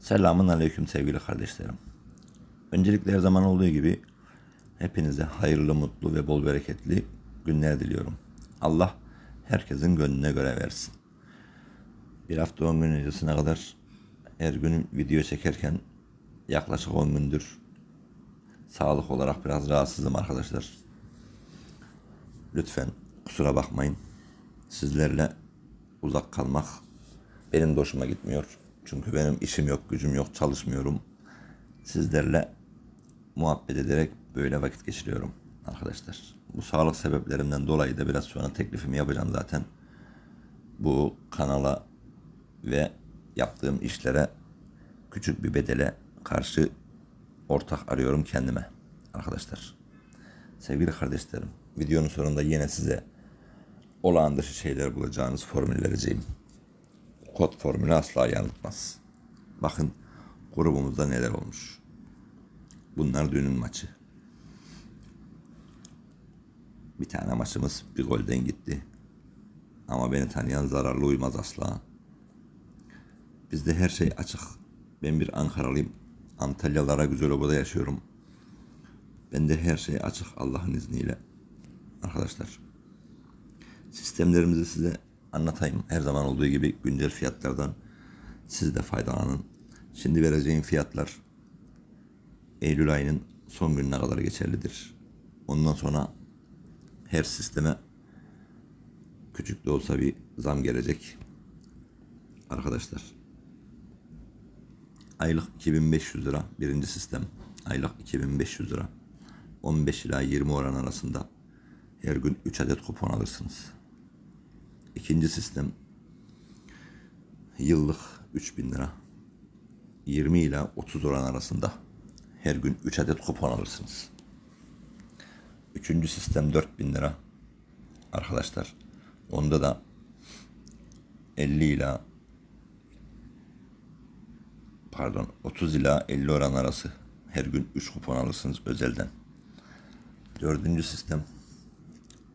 Selamun Aleyküm sevgili kardeşlerim. Öncelikle her zaman olduğu gibi hepinize hayırlı, mutlu ve bol bereketli günler diliyorum. Allah herkesin gönlüne göre versin. Bir hafta 10 gün öncesine kadar her gün video çekerken yaklaşık 10 gündür sağlık olarak biraz rahatsızım arkadaşlar. Lütfen kusura bakmayın. Sizlerle uzak kalmak benim de hoşuma gitmiyor. Çünkü benim işim yok, gücüm yok, çalışmıyorum. Sizlerle muhabbet ederek böyle vakit geçiriyorum arkadaşlar. Bu sağlık sebeplerimden dolayı da biraz sonra teklifimi yapacağım zaten. Bu kanala ve yaptığım işlere küçük bir bedele karşı ortak arıyorum kendime arkadaşlar. Sevgili kardeşlerim, videonun sonunda yine size olağan dışı şeyler bulacağınız formül vereceğim. Kod formülü asla yanıltmaz. Bakın grubumuzda neler olmuş. Bunlar dünün maçı. Bir tane maçımız bir golden gitti. Ama beni tanıyan zararlı uymaz asla. Bizde her şey açık. Ben bir Ankaralıyım. Antalyalara güzel obada yaşıyorum. Bende her şey açık Allah'ın izniyle. Arkadaşlar. Sistemlerimizi size anlatayım. Her zaman olduğu gibi güncel fiyatlardan siz de faydalanın. Şimdi vereceğim fiyatlar Eylül ayının son gününe kadar geçerlidir. Ondan sonra her sisteme küçük de olsa bir zam gelecek. Arkadaşlar. Aylık 2500 lira birinci sistem. Aylık 2500 lira. 15 ila 20 oran arasında her gün 3 adet kupon alırsınız. İkinci sistem yıllık 3000 lira. 20 ila 30 oran arasında her gün 3 adet kupon alırsınız. Üçüncü sistem 4000 lira. Arkadaşlar onda da 50 ila pardon 30 ila 50 oran arası her gün 3 kupon alırsınız özelden. Dördüncü sistem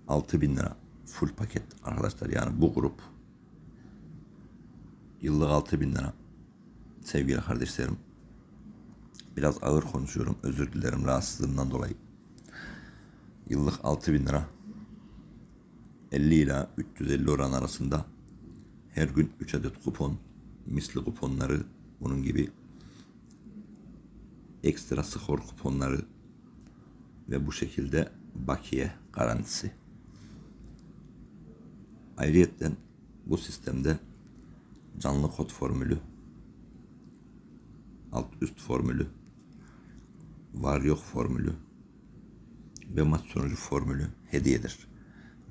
6000 lira full paket. Arkadaşlar yani bu grup yıllık 6000 lira. Sevgili kardeşlerim biraz ağır konuşuyorum. Özür dilerim rahatsızlığımdan dolayı. Yıllık 6000 lira. 50 ila 350 oran arasında her gün 3 adet kupon misli kuponları bunun gibi ekstra skor kuponları ve bu şekilde bakiye garantisi. Ayrıyeten bu sistemde canlı kod formülü, alt üst formülü, var yok formülü ve maç sonucu formülü hediyedir.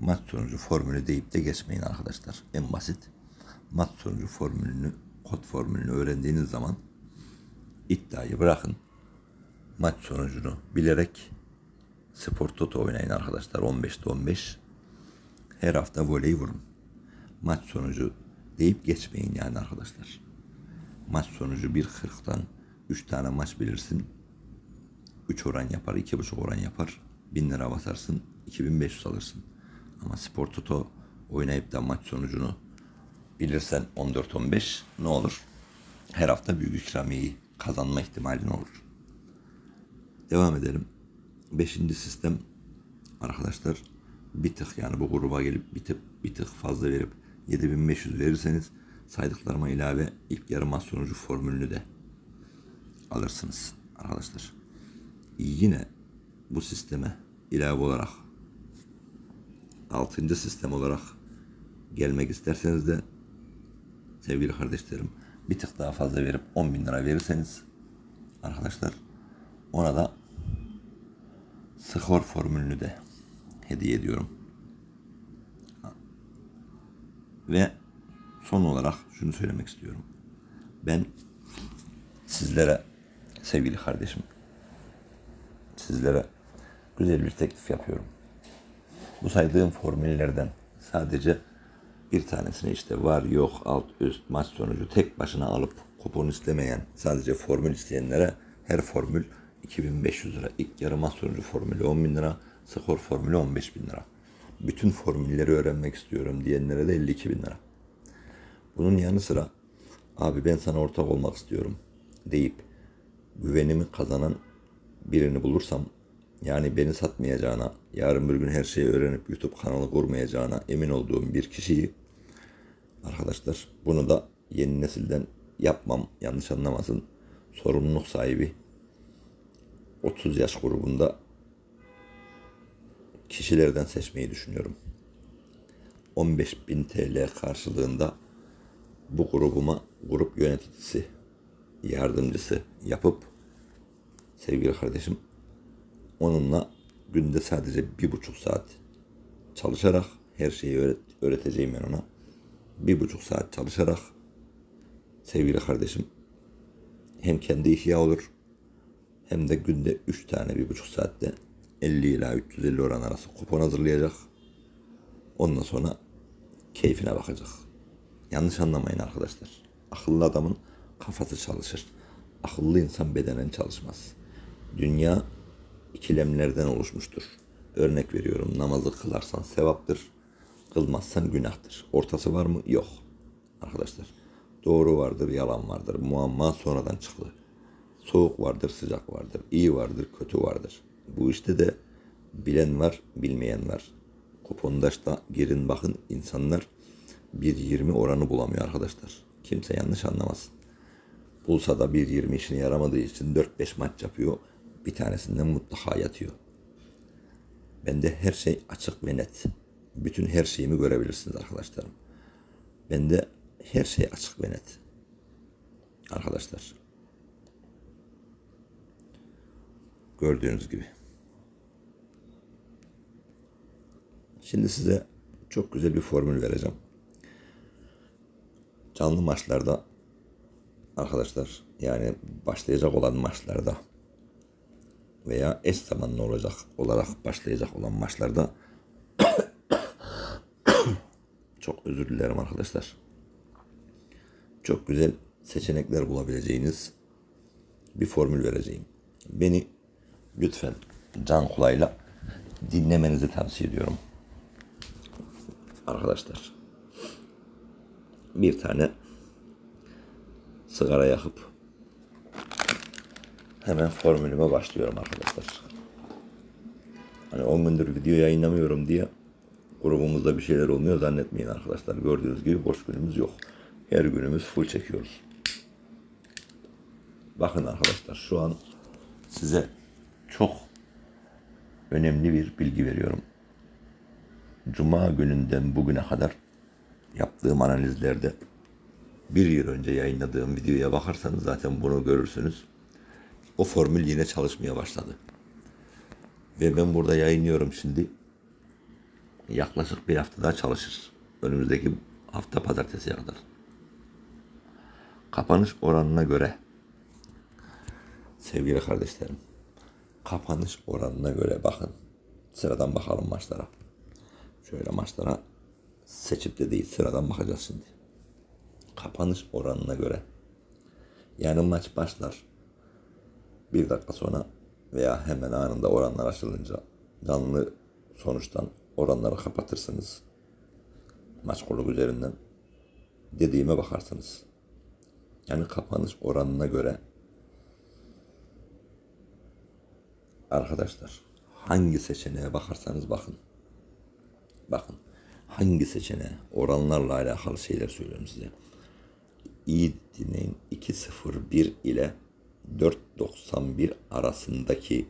Maç sonucu formülü deyip de geçmeyin arkadaşlar. En basit maç sonucu formülünü, kod formülünü öğrendiğiniz zaman iddiayı bırakın. Maç sonucunu bilerek Spor Toto oynayın arkadaşlar. 15'te 15. Her hafta voley vurun. Maç sonucu deyip geçmeyin yani arkadaşlar. Maç sonucu 1.40'dan 3 tane maç bilirsin. 3 oran yapar, 2.5 oran yapar. 1000 lira basarsın, 2500 alırsın. Ama Spor Toto oynayıp da maç sonucunu bilirsen 14-15 ne olur? Her hafta büyük ikramiyeyi kazanma ihtimalin olur. Devam edelim. Beşinci sistem arkadaşlar bir tık yani bu gruba gelip bir tık, bir tık fazla verip 7500 verirseniz saydıklarıma ilave ilk yarı maç sonucu formülünü de alırsınız arkadaşlar. Yine bu sisteme ilave olarak altıncı sistem olarak gelmek isterseniz de sevgili kardeşlerim bir tık daha fazla verip 10 bin lira verirseniz arkadaşlar ona da skor formülünü de hediye ediyorum. Ve son olarak şunu söylemek istiyorum. Ben sizlere sevgili kardeşim sizlere güzel bir teklif yapıyorum. Bu saydığım formüllerden sadece bir tanesini işte var yok alt üst maç sonucu tek başına alıp kupon istemeyen sadece formül isteyenlere her formül 2500 lira. İlk yarı maç sonucu formülü 10 bin lira. Skor formülü 15 bin lira. Bütün formülleri öğrenmek istiyorum diyenlere de 52 bin lira. Bunun yanı sıra abi ben sana ortak olmak istiyorum. deyip güvenimi kazanan birini bulursam yani beni satmayacağına, yarın bir gün her şeyi öğrenip YouTube kanalı kurmayacağına emin olduğum bir kişiyi arkadaşlar bunu da yeni nesilden yapmam yanlış anlamasın sorumluluk sahibi 30 yaş grubunda kişilerden seçmeyi düşünüyorum. 15.000 TL karşılığında bu grubuma grup yöneticisi, yardımcısı yapıp sevgili kardeşim onunla günde sadece bir buçuk saat çalışarak her şeyi öğret- öğreteceğim ben ona. Bir buçuk saat çalışarak sevgili kardeşim hem kendi ihya olur hem de günde 3 tane bir buçuk saatte 50 ila 350 oran arası kupon hazırlayacak. Ondan sonra keyfine bakacak. Yanlış anlamayın arkadaşlar. Akıllı adamın kafası çalışır. Akıllı insan bedenen çalışmaz. Dünya ikilemlerden oluşmuştur. Örnek veriyorum namazı kılarsan sevaptır. Kılmazsan günahtır. Ortası var mı? Yok. Arkadaşlar doğru vardır, yalan vardır. Muamma sonradan çıktı. Soğuk vardır, sıcak vardır. iyi vardır, kötü vardır. Bu işte de bilen var, bilmeyen var. Kupondaşta girin bakın insanlar 1.20 oranı bulamıyor arkadaşlar. Kimse yanlış anlamasın. Bulsa da 1.20 işine yaramadığı için 4-5 maç yapıyor. Bir tanesinden mutlaka yatıyor. Bende her şey açık ve net. Bütün her şeyimi görebilirsiniz arkadaşlarım. Bende her şey açık ve net. Arkadaşlar. Gördüğünüz gibi. Şimdi size çok güzel bir formül vereceğim. Canlı maçlarda arkadaşlar yani başlayacak olan maçlarda veya eş zamanlı olacak olarak başlayacak olan maçlarda çok özür dilerim arkadaşlar. Çok güzel seçenekler bulabileceğiniz bir formül vereceğim. Beni lütfen can kulağıyla dinlemenizi tavsiye ediyorum. Arkadaşlar bir tane sigara yakıp hemen formülüme başlıyorum arkadaşlar. Hani 10 gündür video yayınlamıyorum diye grubumuzda bir şeyler olmuyor zannetmeyin arkadaşlar. Gördüğünüz gibi boş günümüz yok. Her günümüz full çekiyoruz. Bakın arkadaşlar şu an size çok önemli bir bilgi veriyorum. Cuma gününden bugüne kadar yaptığım analizlerde bir yıl önce yayınladığım videoya bakarsanız zaten bunu görürsünüz. O formül yine çalışmaya başladı. Ve ben burada yayınlıyorum şimdi. Yaklaşık bir hafta daha çalışır. Önümüzdeki hafta pazartesiye kadar. Kapanış oranına göre sevgili kardeşlerim kapanış oranına göre bakın. Sıradan bakalım maçlara. Şöyle maçlara seçip de değil sıradan bakacağız şimdi. Kapanış oranına göre. Yani maç başlar. Bir dakika sonra veya hemen anında oranlar açılınca canlı sonuçtan oranları kapatırsınız. Maç kolu üzerinden dediğime bakarsınız. Yani kapanış oranına göre arkadaşlar hangi seçeneğe bakarsanız bakın. Bakın hangi seçeneğe oranlarla alakalı şeyler söylüyorum size. İyi dinleyin 2.01 ile 4.91 arasındaki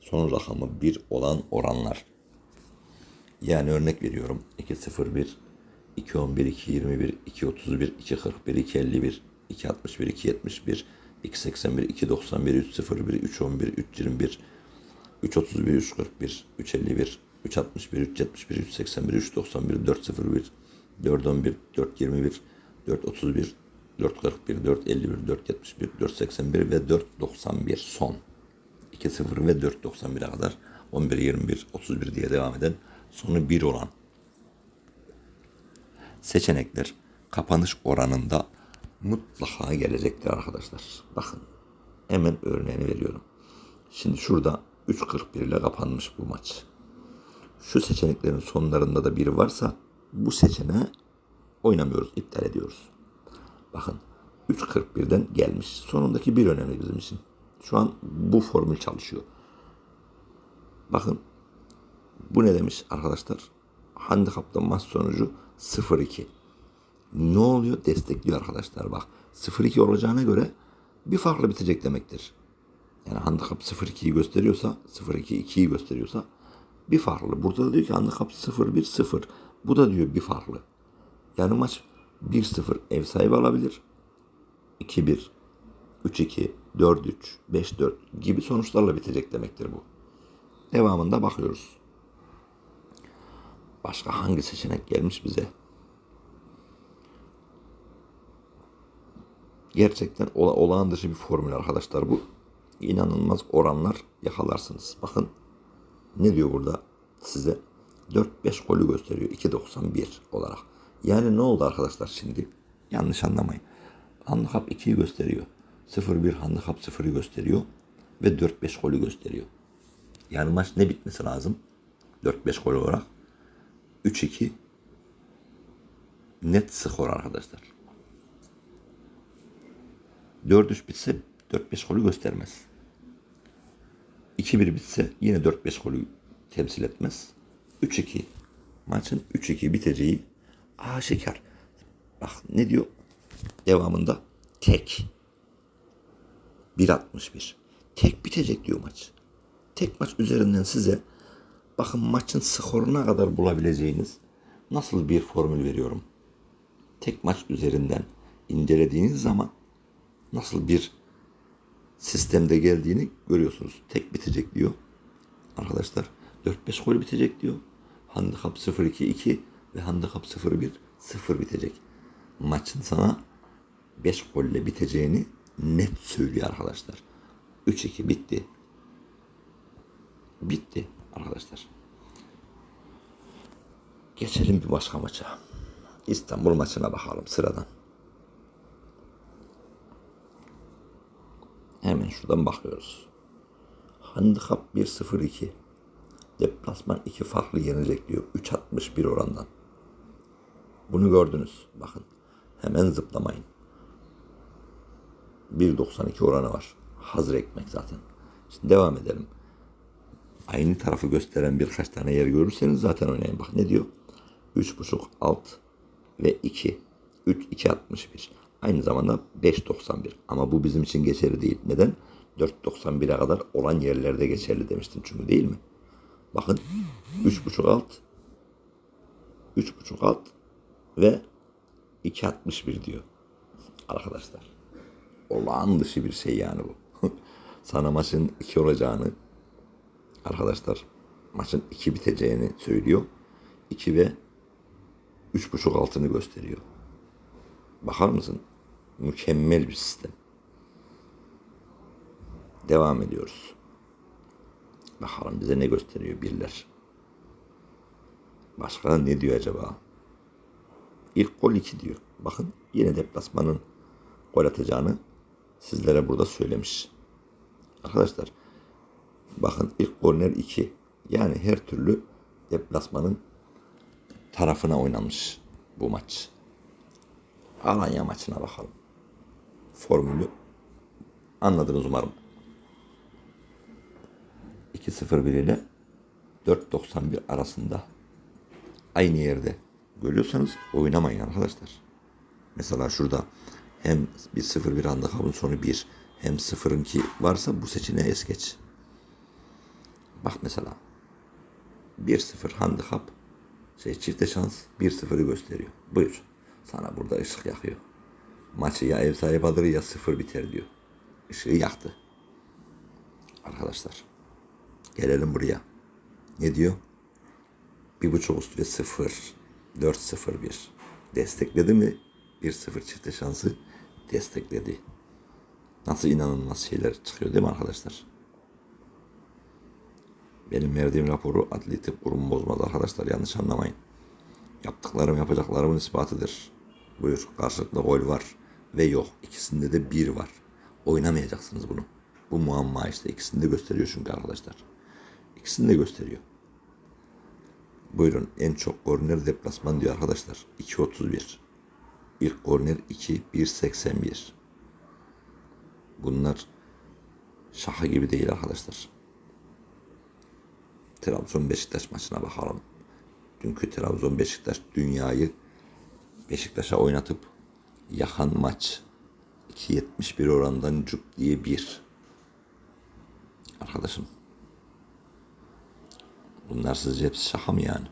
son rakamı 1 olan oranlar. Yani örnek veriyorum 2.01 2.11, 2.21, 2.31, 2.41, 2.51, 2.61, 2.71, 2.81, 2.91, 3.01, 3.11, 3.21, 3.31, 3.41, 3.51, 3.61, 3.71, 3.81, 3.91, 4.01, 4.11, 4.21, 4.31, 4.41, 4.51, 4.71, 4.81 ve 4.91 son. 2.0 ve 4.91'e kadar 11, 21, 31 diye devam eden sonu 1 olan seçenekler kapanış oranında mutlaka gelecektir arkadaşlar. Bakın hemen örneğini veriyorum. Şimdi şurada 3.41 ile kapanmış bu maç. Şu seçeneklerin sonlarında da biri varsa bu seçeneği oynamıyoruz, iptal ediyoruz. Bakın 3.41'den gelmiş. Sonundaki bir önemli bizim için. Şu an bu formül çalışıyor. Bakın bu ne demiş arkadaşlar? Handikapta maç sonucu 0-2. Ne oluyor? Destekliyor arkadaşlar bak. 0-2 olacağına göre bir farklı bitecek demektir. Yani handikap 0-2'yi gösteriyorsa, 0-2 2'yi gösteriyorsa bir farklı. Burada da diyor ki handikap 0-1-0. Bu da diyor bir farklı. Yani maç 1-0 ev sahibi alabilir. 2-1, 3-2, 4-3, 5-4 gibi sonuçlarla bitecek demektir bu. Devamında bakıyoruz. Başka hangi seçenek gelmiş bize? Gerçekten ola, olağan dışı bir formül arkadaşlar bu. İnanılmaz oranlar yakalarsınız. Bakın ne diyor burada size? 4-5 golü gösteriyor 2.91 olarak. Yani ne oldu arkadaşlar şimdi? Yanlış anlamayın. Handikap 2'yi gösteriyor. 0-1 handikap 0'ı gösteriyor. Ve 4-5 golü gösteriyor. Yani maç ne bitmesi lazım? 4-5 gol olarak. 3-2 net skor arkadaşlar. 4-3 bitse 4-5 golü göstermez. 2-1 bitse yine 4-5 golü temsil etmez. 3-2 maçın 3-2 biteceği aşikar. Bak ne diyor? Devamında tek. 1.61. Tek bitecek diyor maç. Tek maç üzerinden size bakın maçın skoruna kadar bulabileceğiniz nasıl bir formül veriyorum. Tek maç üzerinden incelediğiniz zaman nasıl bir sistemde geldiğini görüyorsunuz. Tek bitecek diyor. Arkadaşlar 4-5 gol bitecek diyor. Handikap 0-2-2 ve handikap 0-1 0 bitecek. Maçın sana 5 golle biteceğini net söylüyor arkadaşlar. 3-2 bitti. Bitti arkadaşlar. Geçelim bir başka maça. İstanbul maçına bakalım sıradan. Hemen şuradan bakıyoruz. Handikap 1-0-2. Deplasman iki farklı yenilecek diyor. 3.61 orandan. Bunu gördünüz. Bakın. Hemen zıplamayın. 1.92 oranı var. Hazır ekmek zaten. Şimdi devam edelim. Aynı tarafı gösteren birkaç tane yer görürseniz zaten oynayın. Bak ne diyor? 3.5 alt ve 2. 3 2.61. Aynı zamanda 5.91. Ama bu bizim için geçerli değil. Neden? 4.91'e kadar olan yerlerde geçerli demiştim çünkü değil mi? Bakın 3.5 alt 3.5 alt ve 2.61 diyor. Arkadaşlar. Olağan dışı bir şey yani bu. Sana maçın 2 olacağını arkadaşlar maçın 2 biteceğini söylüyor. 2 ve 3.5 altını gösteriyor. Bakar mısın? Mükemmel bir sistem. Devam ediyoruz. Bakalım bize ne gösteriyor birler. Başka ne diyor acaba? İlk gol 2 diyor. Bakın yine deplasmanın gol atacağını sizlere burada söylemiş. Arkadaşlar bakın ilk korner 2. Yani her türlü deplasmanın tarafına oynanmış bu maç. Alanya maçına bakalım. Formülü anladınız umarım. 2.01 ile 4.91 arasında aynı yerde görüyorsanız oynamayın arkadaşlar. Mesela şurada hem bir 0-1 handikapın sonu 1 hem 0'ın 2 varsa bu seçeneği es geç. Bak mesela 1-0 handikap şey çifte şans 1-0'ı gösteriyor. Buyur. Sana burada ışık yakıyor. Maçı ya ev sahibi alır ya 0 biter diyor. Işığı yaktı. Arkadaşlar. Gelelim buraya. Ne diyor? Bir buçuk üst ve 0. 4-0-1. Destekledi mi? 1-0 çifte şansı destekledi. Nasıl inanılmaz şeyler çıkıyor değil mi arkadaşlar? Benim verdiğim raporu adli tıp kurumu bozmaz arkadaşlar yanlış anlamayın. Yaptıklarım yapacaklarımın ispatıdır. Buyur karşılıklı gol var ve yok. İkisinde de bir var. Oynamayacaksınız bunu. Bu muamma işte ikisini de gösteriyor çünkü arkadaşlar. İkisini de gösteriyor. Buyurun en çok korner deplasman diyor arkadaşlar. 2.31. İlk korner 2, 1.81. Bunlar şaka gibi değil arkadaşlar. Trabzon Beşiktaş maçına bakalım. Dünkü Trabzon Beşiktaş dünyayı Beşiktaş'a oynatıp yakan maç 2.71 orandan cuk diye bir. Arkadaşım. Bunlar sizce hepsi şaka mı yani?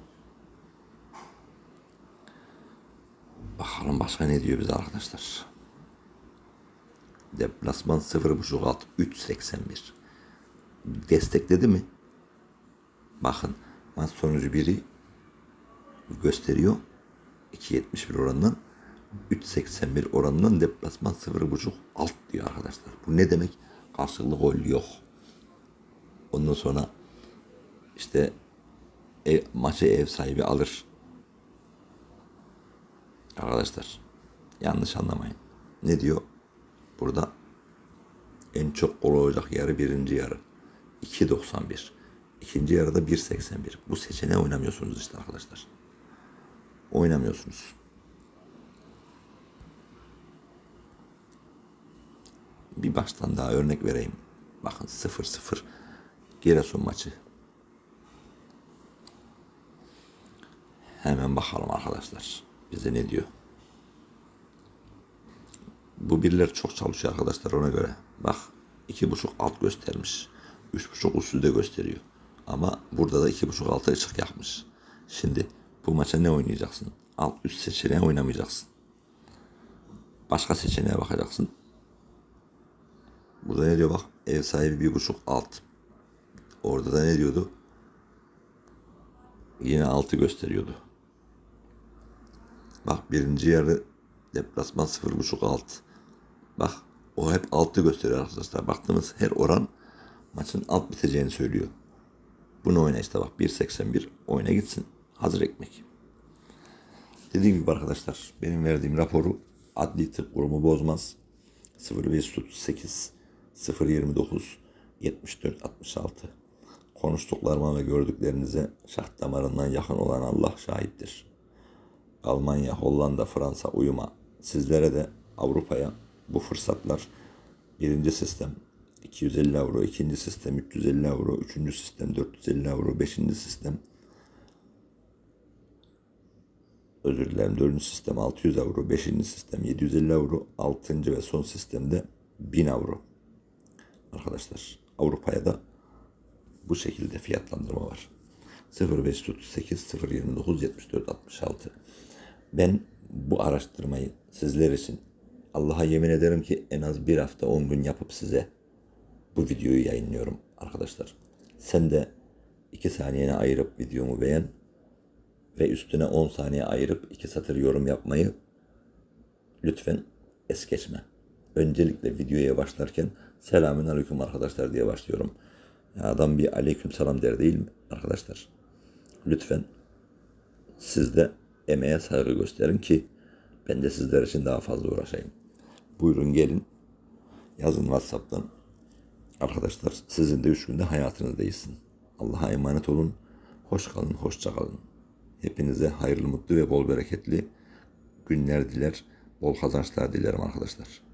Bakalım başka ne diyor bize arkadaşlar. Deplasman 0.5 alt 3.81. Destekledi mi? Bakın maç sonucu biri gösteriyor. 2.71 oranından 3.81 oranından deplasman 0.5 alt diyor arkadaşlar. Bu ne demek? Karşılıklı gol yok. Ondan sonra işte ev, maçı ev sahibi alır. Arkadaşlar yanlış anlamayın. Ne diyor? Burada en çok gol olacak yarı birinci yarı. 2.91. İkinci yarıda 1.81. Bu seçeneği oynamıyorsunuz işte arkadaşlar. Oynamıyorsunuz. Bir baştan daha örnek vereyim. Bakın 0-0 Giresun maçı. Hemen bakalım arkadaşlar. Bize ne diyor? Bu birileri çok çalışıyor arkadaşlar ona göre. Bak iki buçuk alt göstermiş. Üç buçuk üstü de gösteriyor. Ama burada da iki buçuk altı ışık yakmış. Şimdi bu maça ne oynayacaksın? Alt üst seçeneği oynamayacaksın. Başka seçeneğe bakacaksın. Burada ne diyor bak ev sahibi bir buçuk alt. Orada da ne diyordu? Yine altı gösteriyordu. Bak birinci yarı deplasman sıfır buçuk alt. Bak o hep altı gösteriyor arkadaşlar. Baktığımız her oran maçın alt biteceğini söylüyor. Bunu oyna işte bak 1.81 oyna gitsin. Hazır ekmek. Dediğim gibi arkadaşlar benim verdiğim raporu adli tıp kurumu bozmaz. 0538 029 74 66 Konuştuklarıma ve gördüklerinize şah damarından yakın olan Allah şahittir. Almanya, Hollanda, Fransa uyuma. Sizlere de Avrupa'ya bu fırsatlar birinci sistem 250 avro, ikinci sistem 350 avro, üçüncü sistem 450 avro, beşinci sistem özür dilerim dördüncü sistem 600 avro, beşinci sistem 750 avro, altıncı ve son sistemde 1000 avro. Arkadaşlar Avrupa'ya da bu şekilde fiyatlandırma var. 0538 029 74 66 Ben bu araştırmayı sizler için Allah'a yemin ederim ki en az bir hafta 10 gün yapıp size bu videoyu yayınlıyorum arkadaşlar. Sen de 2 saniyene ayırıp videomu beğen ve üstüne 10 saniye ayırıp 2 satır yorum yapmayı lütfen es geçme. Öncelikle videoya başlarken selamün aleyküm arkadaşlar diye başlıyorum. Adam bir aleyküm selam der değil mi arkadaşlar? Lütfen siz de emeğe saygı gösterin ki ben de sizler için daha fazla uğraşayım. Buyurun gelin yazın WhatsApp'tan. Arkadaşlar sizin de üç günde hayatınız değilsin. Allah'a emanet olun. Hoş kalın, hoşça kalın. Hepinize hayırlı, mutlu ve bol bereketli günler diler. Bol kazançlar dilerim arkadaşlar.